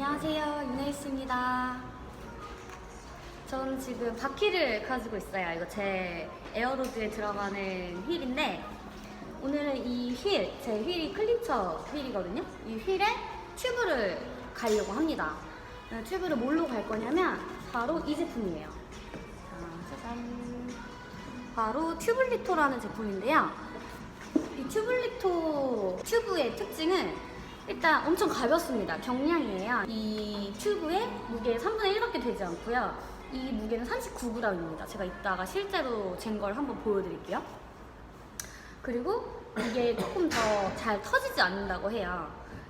안녕하세요, 유네이스입니다. 저는 지금 바퀴를 가지고 있어요. 이거 제 에어로드에 들어가는 휠인데 오늘은 이 휠, 제 휠이 클린처 휠이거든요. 이 휠에 튜브를 가려고 합니다. 네, 튜브를 뭘로 갈 거냐면 바로 이 제품이에요. 자, 짜잔. 바로 튜블리토라는 제품인데요. 이 튜블리토 튜브의 특징은 일단 엄청 가볍습니다. 경량이에요. 이 튜브의 무게 3분의 1밖에 되지 않고요. 이 무게는 39g입니다. 제가 이따가 실제로 잰 걸 한번 보여드릴게요. 그리고 이게 조금 더 잘 터지지 않는다고 해요.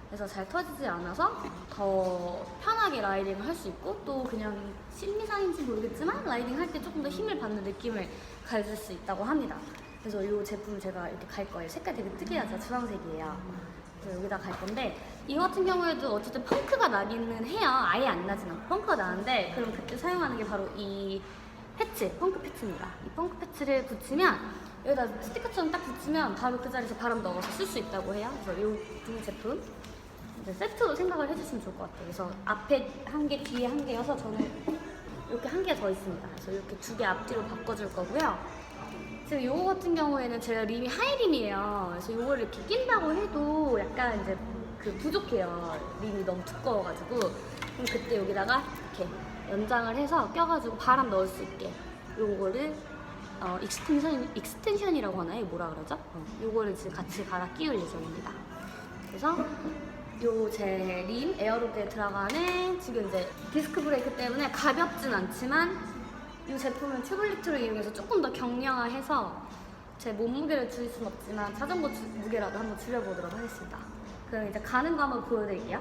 그래서 잘 터지지 않아서 더 편하게 라이딩을 할 수 있고 또 그냥 심리상인지 모르겠지만 라이딩 할 때 조금 더 힘을 받는 느낌을 가질 수 있다고 합니다. 그래서 이 제품 제가 이렇게 갈 거예요. 색깔 되게 특이하죠? 주황색이에요. 여기다 갈 건데 이거 같은 경우에도 어쨌든 펑크가 나기는 해요. 아예 안 나진 않고 펑크가 나는데 그럼 그때 사용하는 게 바로 이 패치, 펑크 패치입니다. 이 펑크 패치를 붙이면 여기다 스티커처럼 딱 붙이면 바로 그 자리에서 바람 넣어서 쓸 수 있다고 해요. 그래서 이 두 제품 세트로 생각을 해주시면 좋을 것 같아요. 그래서 앞에 한 개, 뒤에 한 개여서 저는 이렇게 한 개 더 있습니다. 그래서 이렇게 두 개 앞뒤로 바꿔줄 거고요. 지금 요거 같은 경우에는 제가 림이 하이림이에요. 그래서 요거를 이렇게 낀다고 해도 약간 이제 그 부족해요. 림이 너무 두꺼워가지고. 그럼 그때 여기다가 이렇게 연장을 해서 껴가지고 바람 넣을 수 있게 요거를 어, 익스텐션, 익스텐션이라고 하나요? 뭐라 그러죠? 어, 요거를 지금 같이 갈아 끼울 예정입니다. 그래서 요 제 림 에어로드에 들어가는 지금 이제 디스크 브레이크 때문에 가볍진 않지만 이 제품은 튜블리트를 이용해서 조금 더 경량화해서 제 몸무게를 줄일 순 없지만 자전거 주- 무게라도 한번 줄여보도록 하겠습니다. 그럼 이제 가는 거 한번 보여드릴게요.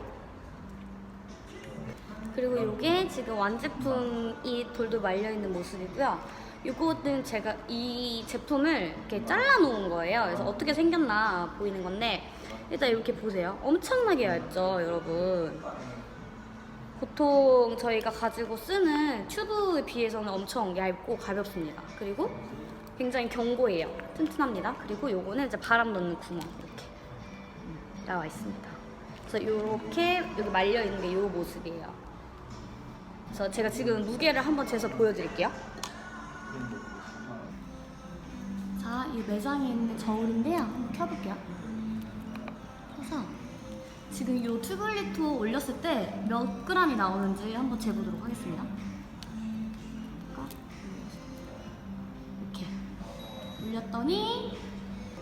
그리고 이게 지금 완제품이 돌돌 말려있는 모습이고요. 이거는 제가 이 제품을 이렇게 잘라놓은 거예요. 그래서 어떻게 생겼나 보이는 건데 일단 이렇게 보세요. 엄청나게 얇죠, 여러분. 보통 저희가 가지고 쓰는 튜브에 비해서는 엄청 얇고 가볍습니다. 그리고 굉장히 견고해요. 튼튼합니다. 그리고 요거는 이제 바람 넣는 구멍 이렇게 음, 나와 있습니다. 그래서 이렇게 여기 말려 있는 게이 모습이에요. 그래서 제가 지금 무게를 한번 재서 보여드릴게요. 자, 이 매장에 있는 저울인데요. 한번 켜볼게요. 그래서 지금 이 튜블리토 올렸을 때 몇 그램이 나오는지 한번 재보도록 하겠습니다. 이렇게 올렸더니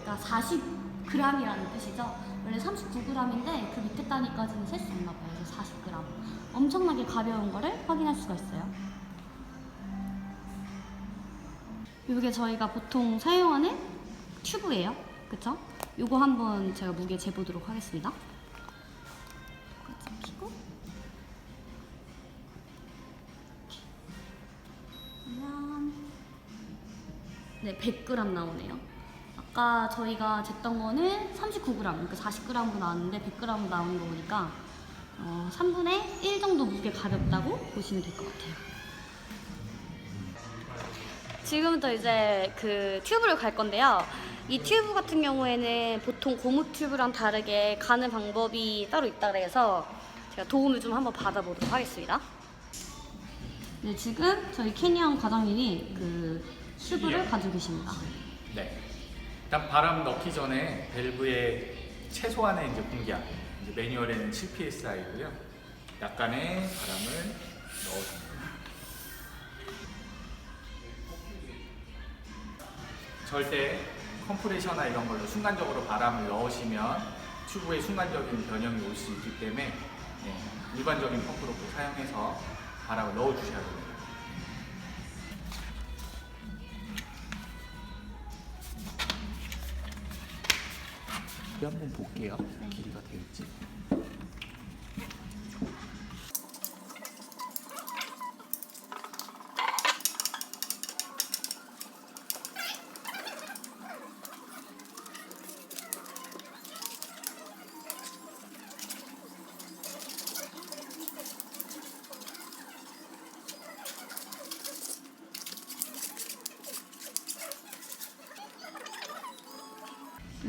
그러니까 40g이라는 뜻이죠. 원래 39g인데 그 밑에 단위까지는 셀 수 없나 봐요. 그래서 40g. 엄청나게 가벼운 거를 확인할 수가 있어요. 이게 저희가 보통 사용하는 튜브예요. 그쵸? 요거 한번 제가 무게 재보도록 하겠습니다. 네, 100g 나오네요. 아까 저희가 쟀던 거는 39g, 그러니까 40g으로 나왔는데 100g 나오는 거 보니까 어, 3분의 1 정도 무게 가볍다고 보시면 될 것 같아요. 지금부터 이제 그 튜브를 갈 건데요. 이 튜브 같은 경우에는 보통 고무 튜브랑 다르게 가는 방법이 따로 있다 그래서 제가 도움을 좀 한번 받아보도록 하겠습니다. 네, 지금 저희 캐니언 과장님이 그 튜브를 가지고 계십니다. 네. 일단 바람 넣기 전에 밸브의 최소한의 이제 공기압, 이제 매뉴얼에는 7psi이고요. 약간의 바람을 넣어줍니다. 절대 컴프레셔나 이런 걸로 순간적으로 바람을 넣으시면 튜브에 순간적인 변형이 올 수 있기 때문에 예, 일반적인 펌프로 꼭 사용해서 바람을 넣어주셔야 됩니다. 여기 한번 볼게요. 길이가 되겠지?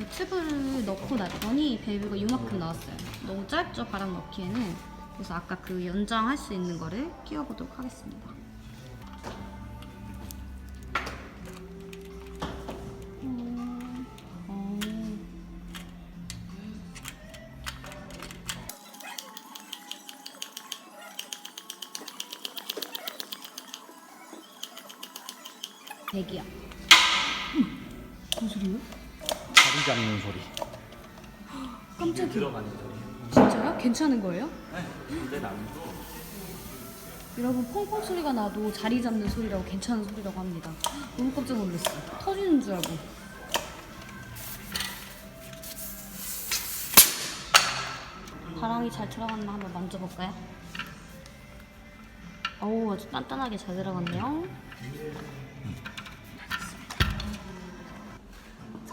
튜브를 넣고 났더니 밸브가 이만큼 나왔어요. 너무 짧죠? 바람 넣기에는. 그래서 아까 그 연장할 수 있는 거를 끼워보도록 하겠습니다. 음, 어. 대기야. 무슨 소리요? 자리 잡는 소리. 깜짝이야. 들어가는 소리. 진짜요? 괜찮은 거예요? 네, 근데 남도 여러분 퐁퐁 소리가 나도 자리 잡는 소리라고 괜찮은 소리라고 합니다. 너무 깜짝 놀랐어. 터지는 줄 알고. 바람이 잘 들어갔나 한번 만져볼까요? 어우 아주 단단하게 잘 들어갔네요.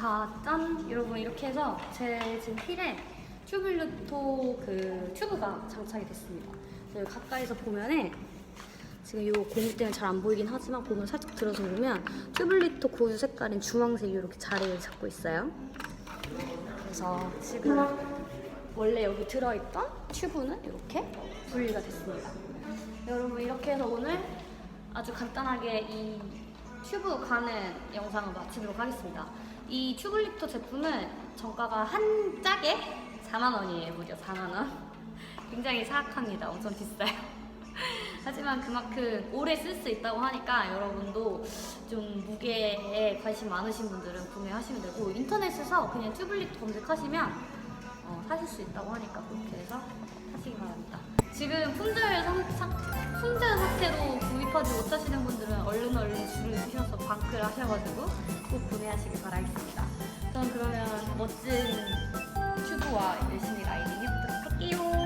자, 짠! 여러분 이렇게 해서 제 지금 휠에 튜블루토 그 튜브가 장착이 됐습니다. 그래서 가까이서 보면은 지금 이 고무 때문에 잘 안 보이긴 하지만 보면 살짝 들어서 보면 튜블리토 고유 색깔인 주황색 이렇게 자리를 잡고 있어요. 그래서 지금 원래 여기 들어있던 튜브는 이렇게 분리가 됐습니다. 여러분 이렇게 해서 오늘 아주 간단하게 이 튜브 가는 영상을 마치도록 하겠습니다. 이 튜블리토 제품은 정가가 한 짝에 4만 원이에요. 무려 4만 원. 굉장히 사악합니다. 엄청 비싸요. 하지만 그만큼 오래 쓸 수 있다고 하니까 여러분도 좀 무게에 관심 많으신 분들은 구매하시면 되고 인터넷에서 그냥 튜블리토 검색하시면 어, 사실 수 있다고 하니까 그렇게 해서 사시기 바랍니다. 지금 품절 상, 상, 품절 상태로 구입하지 못하시는 분들은 얼른 방크를 하셔가지고 꼭 구매하시길 바라겠습니다. 그럼 그러면 멋진 튜브와 열심히 라이딩 해보도록 할게요.